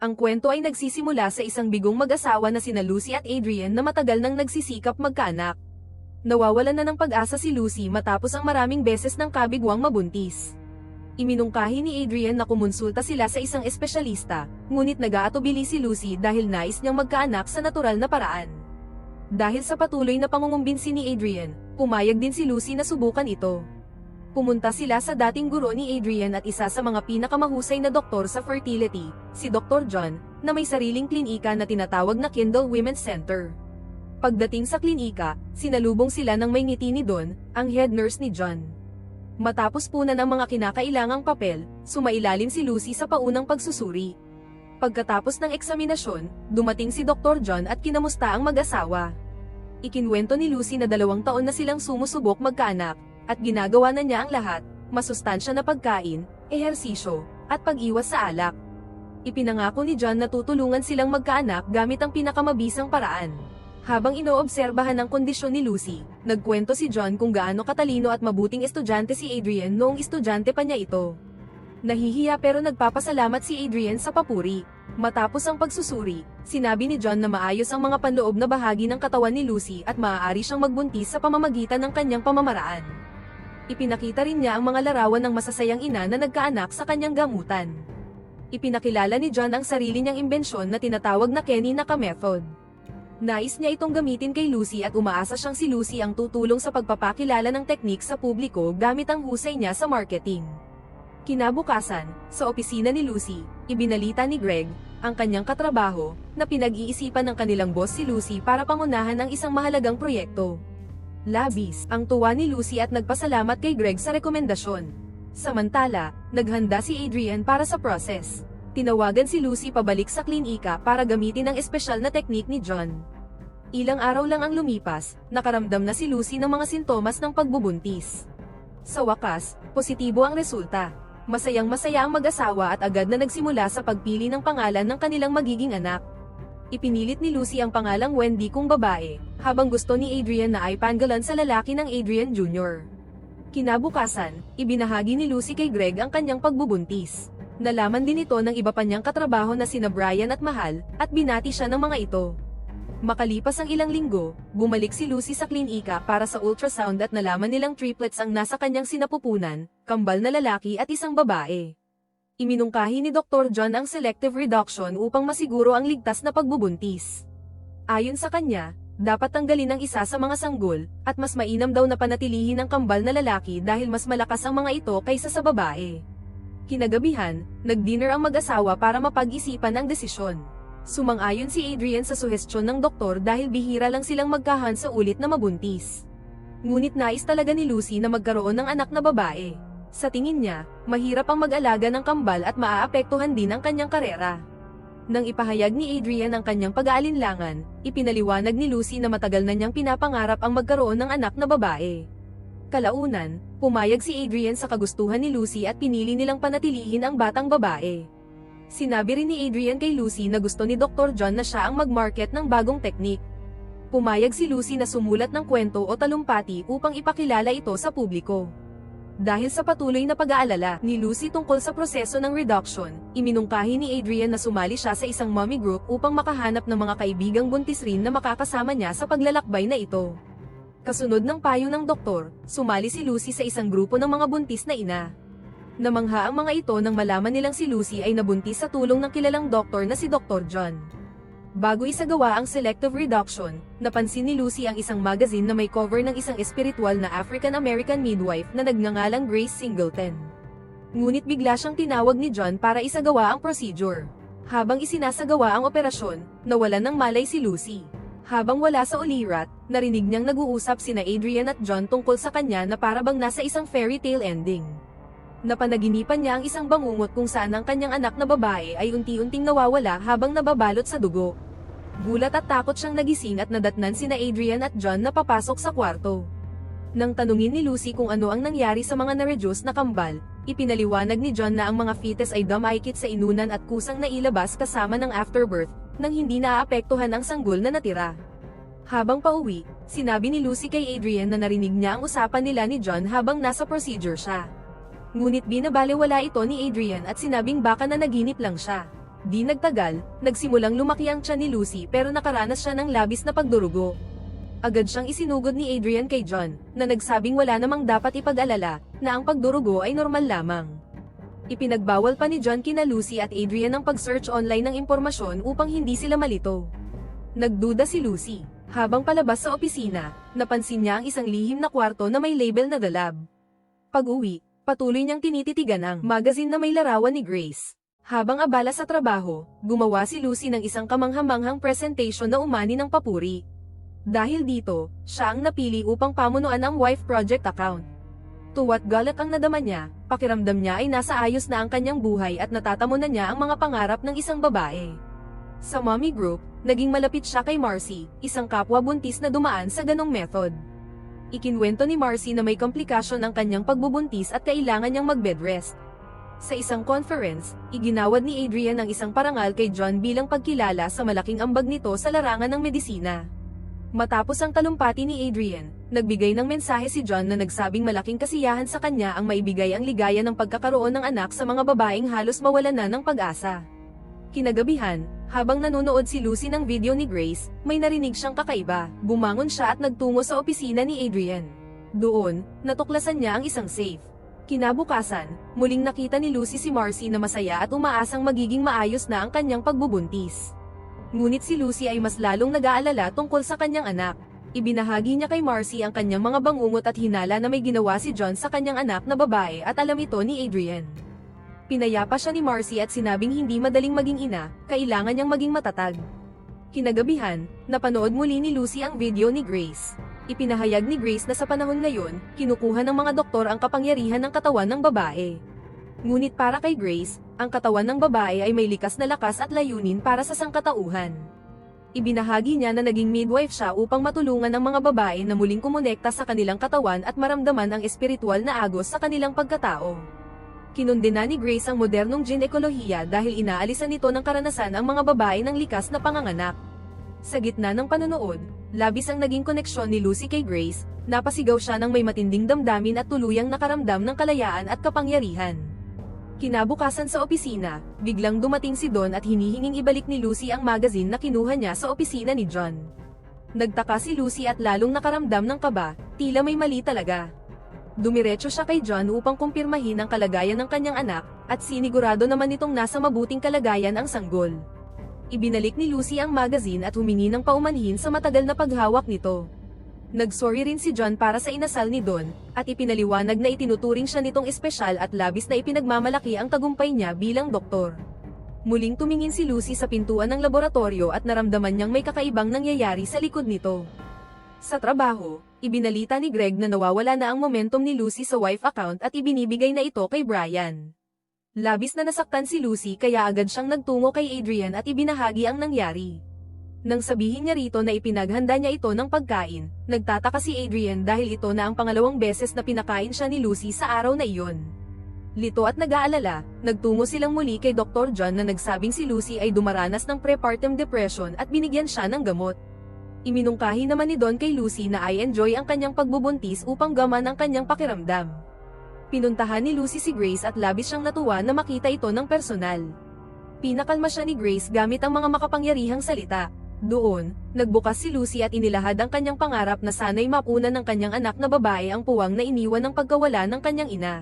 Ang kwento ay nagsisimula sa isang bigong mag-asawa na sina Lucy at Adrian na matagal nang nagsisikap magkaanak. Nawawalan na ng pag-asa si Lucy matapos ang maraming beses ng kabigwang mabuntis. Iminungkahi ni Adrian na kumonsulta sila sa isang espesyalista, ngunit nag-aatubili si Lucy dahil nais niyang magkaanak sa natural na paraan. Dahil sa patuloy na pangungumbinsi ni Adrian, pumayag din si Lucy na subukan ito. Pumunta sila sa dating guro ni Adrian at isa sa mga pinakamahusay na doktor sa fertility, si Dr. John, na may sariling klinika na tinatawag na Kindle Women's Center. Pagdating sa klinika, sinalubong sila ng may ngiti ni Don, ang head nurse ni John. Matapos punan ang mga kinakailangang papel, sumailalim si Lucy sa paunang pagsusuri. Pagkatapos ng eksaminasyon, dumating si Dr. John at kinamusta ang mag-asawa. Ikinwento ni Lucy na dalawang taon na silang sumusubok magkaanak, at ginagawa na niya ang lahat, masustansya na pagkain, ehersisyo, at pag-iwas sa alak. Ipinangako ni John na tutulungan silang magkaanak gamit ang pinakamabisang paraan. Habang inoobserbahan ang kondisyon ni Lucy, nagkwento si John kung gaano katalino at mabuting estudyante si Adrian noong estudyante pa niya ito. Nahihiya pero nagpapasalamat si Adrian sa papuri. Matapos ang pagsusuri, sinabi ni John na maayos ang mga panloob na bahagi ng katawan ni Lucy at maaari siyang magbuntis sa pamamagitan ng kanyang pamamaraan. Ipinakita rin niya ang mga larawan ng masasayang ina na nagkaanak sa kanyang gamutan. Ipinakilala ni John ang sarili niyang imbensyon na tinatawag na Kenny Naka Method. Nais niya itong gamitin kay Lucy at umaasa siyang si Lucy ang tutulong sa pagpapakilala ng teknik sa publiko gamit ang husay niya sa marketing. Kinabukasan, sa opisina ni Lucy, ibinalita ni Greg, ang kanyang katrabaho, na pinag-iisipan ng kanilang boss si Lucy para pangunahan ang isang mahalagang proyekto. Labis, ang tuwa ni Lucy at nagpasalamat kay Greg sa rekomendasyon. Samantala, naghanda si Adrian para sa process. Tinawagan si Lucy pabalik sa klinika para gamitin ang espesyal na teknik ni John. Ilang araw lang ang lumipas, nakaramdam na si Lucy ng mga sintomas ng pagbubuntis. Sa wakas, positibo ang resulta. Masayang masaya ang mag-asawa at agad na nagsimula sa pagpili ng pangalan ng kanilang magiging anak. Ipinilit ni Lucy ang pangalang Wendy kung babae, habang gusto ni Adrian na ay panggalan sa lalaki ng Adrian Jr. Kinabukasan, ibinahagi ni Lucy kay Greg ang kanyang pagbubuntis. Nalaman din ito ng iba pa niyang katrabaho na sina Brian at Mahal, at binati siya ng mga ito. Makalipas ang ilang linggo, bumalik si Lucy sa klinika para sa ultrasound at nalaman nilang triplets ang nasa kanyang sinapupunan, kambal na lalaki at isang babae. Iminungkahi ni Dr. John ang selective reduction upang masiguro ang ligtas na pagbubuntis. Ayon sa kanya, dapat tanggalin ang isa sa mga sanggol, at mas mainam daw na panatilihin ang kambal na lalaki dahil mas malakas ang mga ito kaysa sa babae. Kinagabihan, nag-dinner ang mag-asawa para mapag-isipan ang desisyon. Sumang-ayon si Adrian sa suhestyon ng doktor dahil bihira lang silang magkahan sa ulit na mabuntis. Ngunit nais talaga ni Lucy na magkaroon ng anak na babae. Sa tingin niya, mahirap ang mag-alaga ng kambal at maaapektuhan din ang kanyang karera. Nang ipahayag ni Adrian ang kanyang pag-aalinlangan, ipinaliwanag ni Lucy na matagal na niyang pinapangarap ang magkaroon ng anak na babae. Kalaunan, pumayag si Adrian sa kagustuhan ni Lucy at pinili nilang panatilihin ang batang babae. Sinabi rin ni Adrian kay Lucy na gusto ni Dr. John na siya ang mag-market ng bagong teknik. Pumayag si Lucy na sumulat ng kwento o talumpati upang ipakilala ito sa publiko. Dahil sa patuloy na pag-aalala ni Lucy tungkol sa proseso ng reduction, iminungkahi ni Adrian na sumali siya sa isang mommy group upang makahanap ng mga kaibigang buntis rin na makakasama niya sa paglalakbay na ito. Kasunod ng payo ng doktor, sumali si Lucy sa isang grupo ng mga buntis na ina. Namangha ang mga ito nang malaman nilang si Lucy ay nabuntis sa tulong ng kilalang doktor na si Dr. John. Bago isagawa ang selective reduction, napansin ni Lucy ang isang magazine na may cover ng isang espiritual na African-American midwife na nagngangalang Grace Singleton. Ngunit bigla siyang tinawag ni John para isagawa ang procedure. Habang isinasagawa ang operasyon, nawalan ng malay si Lucy. Habang wala sa ulirat, narinig niyang nag-uusap sina Adrian at John tungkol sa kanya na parabang nasa isang fairy tale ending. Napanaginipan niya ang isang bangungot kung saan ang kanyang anak na babae ay unti-unting nawawala habang nababalot sa dugo. Gulat at takot siyang nagising at nadatnan sina Adrian at John na papasok sa kwarto. Nang tanungin ni Lucy kung ano ang nangyari sa mga na-reduce na kambal, ipinaliwanag ni John na ang mga fetus ay dumaikit sa inunan at kusang nailabas kasama ng afterbirth, nang hindi naaapektuhan ang sanggol na natira. Habang pauwi, sinabi ni Lucy kay Adrian na narinig niya ang usapan nila ni John habang nasa procedure siya. Ngunit binabaliwala ito ni Adrian at sinabing baka na naginip lang siya. Di nagtagal, nagsimulang lumaki ang tiyan ni Lucy pero nakaranas siya ng labis na pagdurugo. Agad siyang isinugod ni Adrian kay John, na nagsabing wala namang dapat ipag-alala, na ang pagdurugo ay normal lamang. Ipinagbawal pa ni John kina Lucy at Adrian ang pag-search online ng impormasyon upang hindi sila malito. Nagduda si Lucy. Habang palabas sa opisina, napansin niya ang isang lihim na kwarto na may label na The Lab. Pag-uwi, patuloy niyang tinititigan ang magazine na may larawan ni Grace. Habang abala sa trabaho, gumawa si Lucy ng isang kamanghamanghang presentation na umani ng papuri. Dahil dito, siya ang napili upang pamunuan ang Wife Project account. Tuwat galak ang nadama niya, pakiramdam niya ay nasa ayos na ang kanyang buhay at natatamo na niya ang mga pangarap ng isang babae. Sa mommy group, naging malapit siya kay Marcy, isang kapwa buntis na dumaan sa ganong method. Ikinwento ni Marcy na may komplikasyon ang kanyang pagbubuntis at kailangan niyang mag-bed rest. Sa isang conference, iginawad ni Adrian ang isang parangal kay John bilang pagkilala sa malaking ambag nito sa larangan ng medisina. Matapos ang talumpati ni Adrian, nagbigay ng mensahe si John na nagsabing malaking kasiyahan sa kanya ang maibigay ang ligaya ng pagkakaroon ng anak sa mga babaeng halos mawalan na ng pag-asa. Kinagabihan, habang nanonood si Lucy ng video ni Grace, may narinig siyang kakaiba. Bumangon siya at nagtungo sa opisina ni Adrian. Doon, natuklasan niya ang isang safe. Kinabukasan, muling nakita ni Lucy si Marcy na masaya at umaasang magiging maayos na ang kanyang pagbubuntis. Ngunit si Lucy ay mas lalong nag-aalala tungkol sa kanyang anak. Ibinahagi niya kay Marcy ang kanyang mga bangungot at hinala na may ginawa si John sa kanyang anak na babae at alam ito ni Adrian. Pinayapa siya ni Marcy at sinabing hindi madaling maging ina, kailangan niyang maging matatag. Kinagabihan, napanood muli ni Lucy ang video ni Grace. Ipinahayag ni Grace na sa panahon ngayon, kinukuha ng mga doktor ang kapangyarihan ng katawan ng babae. Ngunit para kay Grace, ang katawan ng babae ay may likas na lakas at layunin para sa sangkatauhan. Ibinahagi niya na naging midwife siya upang matulungan ang mga babae na muling kumonekta sa kanilang katawan at maramdaman ang espiritual na agos sa kanilang pagkatao. Kinundina ni Grace ang modernong ginekolohiya dahil inaalisan nito ng karanasan ang mga babae ng likas na panganganak. Sa gitna ng panonood, labis ang naging koneksyon ni Lucy kay Grace, napasigaw siya ng may matinding damdamin at tuluyang nakaramdam ng kalayaan at kapangyarihan. Kinabukasan sa opisina, biglang dumating si Don at hinihinging ibalik ni Lucy ang magazine na kinuha niya sa opisina ni John. Nagtaka si Lucy at lalong nakaramdam ng kaba, tila may mali talaga. Dumiretso siya kay John upang kumpirmahin ang kalagayan ng kanyang anak, at sinigurado naman nitong nasa mabuting kalagayan ang sanggol. Ibinalik ni Lucy ang magazine at humingi ng paumanhin sa matagal na paghawak nito. Nagsorry rin si John para sa inasal ni Don, at ipinaliwanag na itinuturing siya nitong espesyal at labis na ipinagmamalaki ang tagumpay niya bilang doktor. Muling tumingin si Lucy sa pintuan ng laboratorio at naramdaman niyang may kakaibang nangyayari sa likod nito. Sa trabaho, ibinalita ni Greg na nawawala na ang momentum ni Lucy sa wife account at ibinibigay na ito kay Brian. Labis na nasaktan si Lucy kaya agad siyang nagtungo kay Adrian at ibinahagi ang nangyari. Nang sabihin niya rito na ipinaghanda niya ito ng pagkain, nagtataka si Adrian dahil ito na ang pangalawang beses na pinakain siya ni Lucy sa araw na iyon. Lito at nag-aalala, nagtungo silang muli kay Dr. John na nagsabing si Lucy ay dumaranas ng prepartum depression at binigyan siya ng gamot. Iminungkahi naman ni Don kay Lucy na ay enjoy ang kanyang pagbubuntis upang gaman ang kanyang pakiramdam. Pinuntahan ni Lucy si Grace at labis siyang natuwa na makita ito ng personal. Pinakalma siya ni Grace gamit ang mga makapangyarihang salita. Doon, nagbukas si Lucy at inilahad ang kanyang pangarap na sana'y mapunan ng kanyang anak na babae ang puwang na iniwan ng pagkawala ng kanyang ina.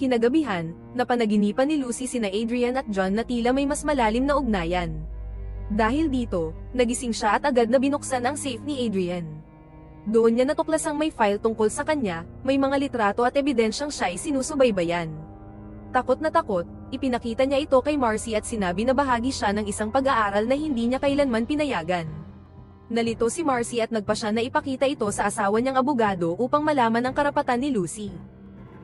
Kinagabihan, napanaginipan ni Lucy sina Adrian at John na tila may mas malalim na ugnayan. Dahil dito, nagising siya at agad na binuksan ang safe ni Adrian. Doon niya natuklasang may file tungkol sa kanya, may mga litrato at ebidensyang siya ay sinusubaybayan. Takot na takot, ipinakita niya ito kay Marcy at sinabi na bahagi siya ng isang pag-aaral na hindi niya kailanman pinayagan. Nalito si Marcy at nagpa siya na ipakita ito sa asawa niyang abogado upang malaman ang karapatan ni Lucy.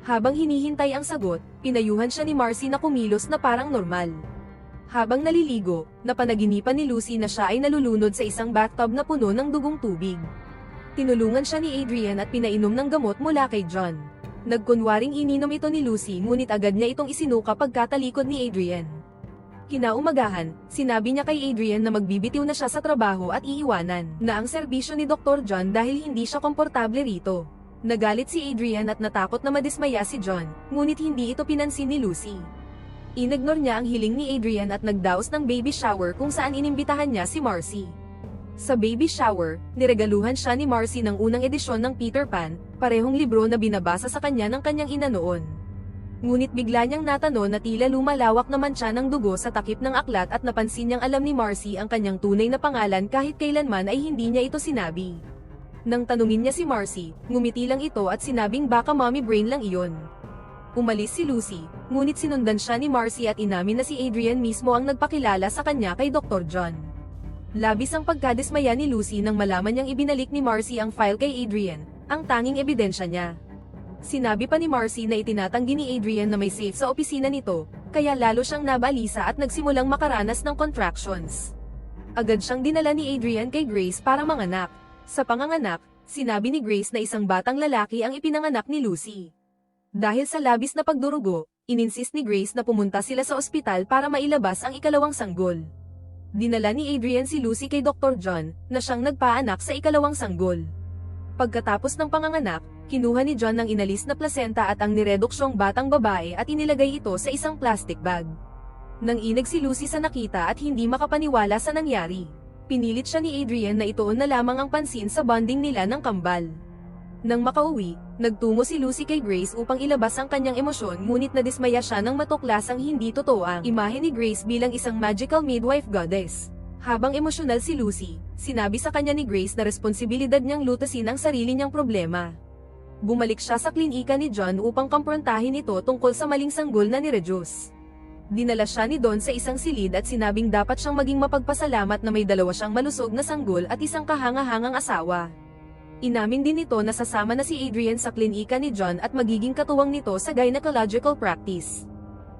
Habang hinihintay ang sagot, pinayuhan siya ni Marcy na kumilos na parang normal. Habang naliligo, napanaginipan ni Lucy na siya ay nalulunod sa isang bathtub na puno ng dugong tubig. Tinulungan siya ni Adrian at pinainom ng gamot mula kay John. Nagkunwaring ininom ito ni Lucy ngunit agad niya itong isinuka pagkatalikod ni Adrian. Kinaumagahan, sinabi niya kay Adrian na magbibitiw na siya sa trabaho at iiwanan na ang serbisyo ni Dr. John dahil hindi siya komportable rito. Nagalit si Adrian at natakot na madismaya si John, ngunit hindi ito pinansin ni Lucy. Inignore niya ang hiling ni Adrian at nagdaos ng baby shower kung saan inimbitahan niya si Marcy. Sa baby shower, niregaluhan siya ni Marcy ng unang edisyon ng Peter Pan, parehong libro na binabasa sa kanya ng kanyang ina noon. Ngunit bigla niyang natano na tila lumalawak naman siya ng dugo sa takip ng aklat at napansin niyang alam ni Marcy ang kanyang tunay na pangalan kahit kailanman ay hindi niya ito sinabi. Nang tanungin niya si Marcy, ngumiti lang ito at sinabing baka mommy brain lang iyon. Umalis si Lucy, ngunit sinundan siya ni Marcy at inamin na si Adrian mismo ang nagpakilala sa kanya kay Dr. John. Labis ang pagkadismaya ni Lucy nang malaman niyang ibinalik ni Marcy ang file kay Adrian, ang tanging ebidensya niya. Sinabi pa ni Marcy na itinatanggi ni Adrian na may safe sa opisina nito, kaya lalo siyang nabalisa at nagsimulang makaranas ng contractions. Agad siyang dinala ni Adrian kay Grace para manganak. Sa panganganak, sinabi ni Grace na isang batang lalaki ang ipinanganak ni Lucy. Dahil sa labis na pagdurugo, ininsist ni Grace na pumunta sila sa ospital para mailabas ang ikalawang sanggol. Dinala ni Adrian si Lucy kay Dr. John, na siyang nagpaanak sa ikalawang sanggol. Pagkatapos ng panganganak, kinuha ni John ang inalis na placenta at ang nireduksyong batang babae at inilagay ito sa isang plastic bag. Nang inag si Lucy sa nakita at hindi makapaniwala sa nangyari, pinilit siya ni Adrian na ituon na lamang ang pansin sa bonding nila ng kambal. Nang makauwi, nagtungo si Lucy kay Grace upang ilabas ang kanyang emosyon ngunit nadismaya siya nang matuklas ang hindi totoo ang imahe ni Grace bilang isang magical midwife goddess. Habang emosyonal si Lucy, sinabi sa kanya ni Grace na responsibilidad niyang lutasin ang sarili niyang problema. Bumalik siya sa klinika ni John upang kamprontahin ito tungkol sa maling sanggol na ni-reduce. Dinala siya ni Don sa isang silid at sinabing dapat siyang maging mapagpasalamat na may dalawa siyang malusog na sanggol at isang kahanga-hangang asawa. Inamin din nito na sasama na si Adrian sa klinika ni John at magiging katuwang nito sa gynecological practice.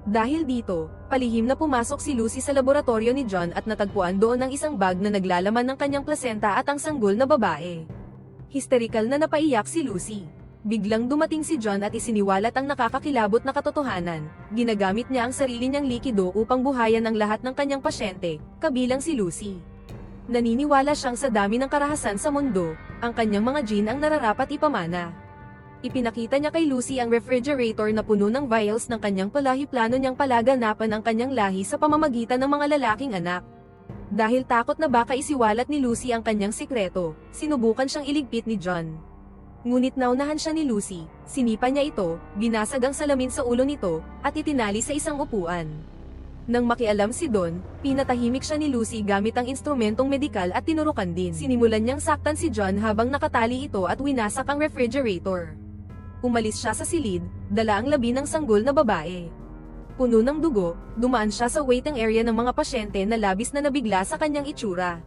Dahil dito, palihim na pumasok si Lucy sa laboratorio ni John at natagpuan doon ang isang bag na naglalaman ng kanyang placenta at ang sanggol na babae. Hysterikal na napaiyak si Lucy. Biglang dumating si John at isiniwalat ang nakakakilabot na katotohanan. Ginagamit niya ang sarili niyang likido upang buhayan ang lahat ng kanyang pasyente, kabilang si Lucy. Naniniwala siyang sa dami ng karahasan sa mundo, ang kanyang mga gene ang nararapat ipamana. Ipinakita niya kay Lucy ang refrigerator na puno ng vials ng kanyang palahi plano niyang palaganapan ang kanyang lahi sa pamamagitan ng mga lalaking anak. Dahil takot na baka isiwalat ni Lucy ang kanyang sikreto, sinubukan siyang iligpit ni John. Ngunit naunahan siya ni Lucy, sinipa niya ito, binasag ang salamin sa ulo nito, at itinali sa isang upuan. Nang makialam si Don, pinatahimik siya ni Lucy gamit ang instrumentong medikal at tinurukan din. Sinimulan niyang saktan si John habang nakatali ito at winasak ang refrigerator. Umalis siya sa silid, dala ang labi ng sanggol na babae. Puno ng dugo, dumaan siya sa waiting area ng mga pasyente na labis na nabigla sa kanyang itsura.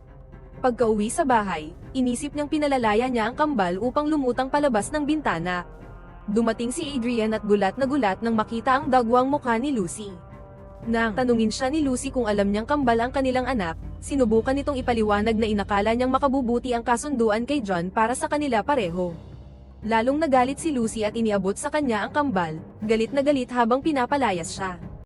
Pagka-uwi sa bahay, inisip niyang pinalalaya niya ang kambal upang lumutang palabas ng bintana. Dumating si Adrian at gulat na gulat nang makita ang dagwang mukha ni Lucy. Nang tanungin siya ni Lucy kung alam niyang kambal ang kanilang anak, sinubukan nitong ipaliwanag na inakala niyang makabubuti ang kasunduan kay John para sa kanila pareho. Lalong nagalit si Lucy at iniabot sa kanya ang kambal, galit na galit habang pinapalayas siya.